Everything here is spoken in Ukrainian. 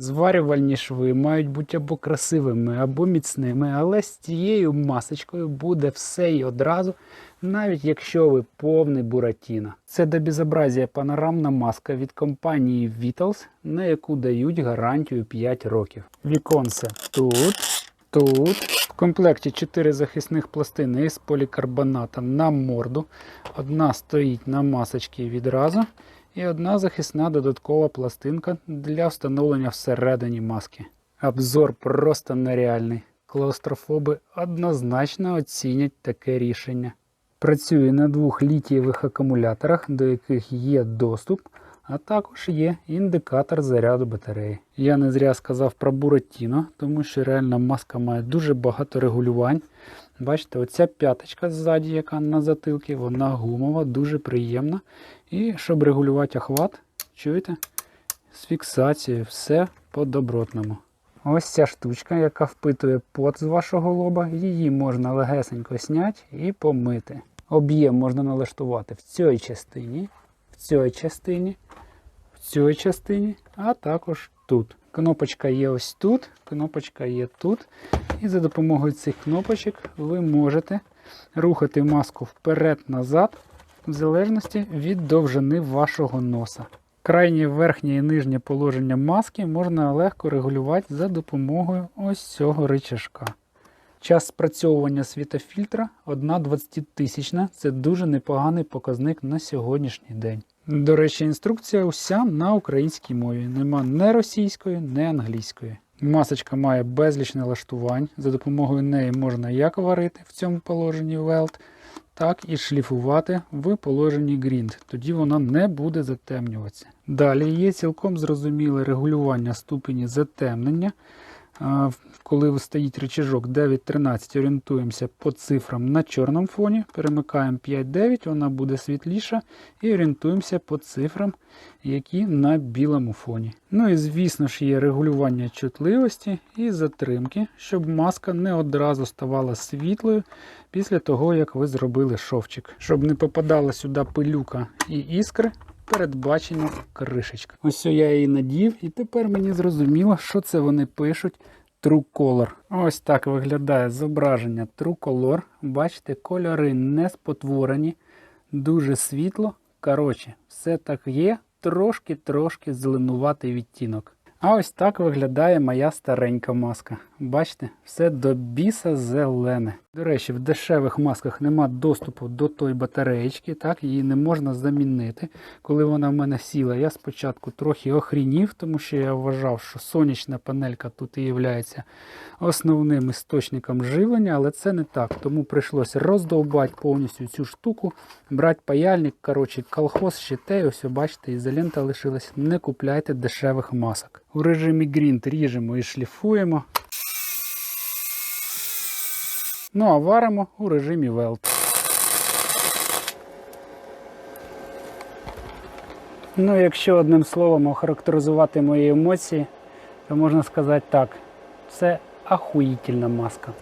Зварювальні шви мають бути або красивими, або міцними, але з цією масочкою буде все і одразу, навіть якщо ви повний буратіно. Це до безобразія панорамна маска від компанії Vitals, на яку дають гарантію 5 років. Віконце тут, тут. В комплекті 4 захисних пластини із полікарбоната на морду. Одна стоїть на масочці відразу. І одна захисна додаткова пластинка для встановлення всередині маски. Обзор просто нереальний. Клаустрофоби однозначно оцінять таке рішення. Працює на двох літієвих акумуляторах, до яких є доступ, а також є індикатор заряду батареї. Я не зря сказав про Буратіно, тому що реальна маска має дуже багато регулювань. Бачите, оця п'яточка ззаді, яка на затилці, вона гумова, дуже приємна. І щоб регулювати охват, чуєте? З фіксацією, все по-добротному. Ось ця штучка, яка впитує пот з вашого лоба, її можна легесенько зняти і помити. Об'єм можна налаштувати в цій частині, в цій частині, цій частині, а також тут. Кнопочка є ось тут, кнопочка є тут. І за допомогою цих кнопочок ви можете рухати маску вперед-назад, в залежності від довжини вашого носа. Крайнє верхнє і нижнє положення маски можна легко регулювати за допомогою ось цього рычажка. Час спрацьовування світофільтра 1,20 тисячна. Це дуже непоганий показник на сьогоднішній день. До речі, інструкція уся на українській мові. Нема не російської, не англійської. Масочка має безліч налаштувань. За допомогою неї можна як варити в цьому положенні велт, так і шліфувати в положенні ґрінт. Тоді вона не буде затемнюватися. Далі є цілком зрозуміле регулювання ступені затемнення. Коли стоїть рычажок 9.13, орієнтуємося по цифрам на чорному фоні, перемикаємо 5.9, вона буде світліша, і орієнтуємося по цифрам, які на білому фоні. Ну і звісно ж є регулювання чутливості і затримки, щоб маска не одразу ставала світлою після того, як ви зробили шовчик. Щоб не попадала сюди пилюка і іскри, передбачена кришечка. Ось я її надів, і тепер мені зрозуміло, що це вони пишуть. True Color. Ось так виглядає зображення True Color. Бачите, кольори не спотворені, дуже світло. Коротше, все так є, трошки-трошки зеленуватий відтінок. А ось так виглядає моя старенька маска. Бачите, все до біса зелене. До речі, в дешевих масках нема доступу до тої батареєчки, так, її не можна замінити. Коли вона в мене сіла, я спочатку трохи охрінів, тому що я вважав, що сонячна панелька тут і є основним істочником живлення, але це не так. Тому прийшлося роздовбати повністю цю штуку, брати паяльник, коротше, колхоз щитей, ось ви бачите, ізолента лишилась. Не купляйте дешевих масок. У режимі Грінт ріжемо і шліфуємо. Ну а варимо у режимі велт. Ну, якщо одним словом охарактеризувати мої емоції, то можна сказати так: це ахуїтельна маска.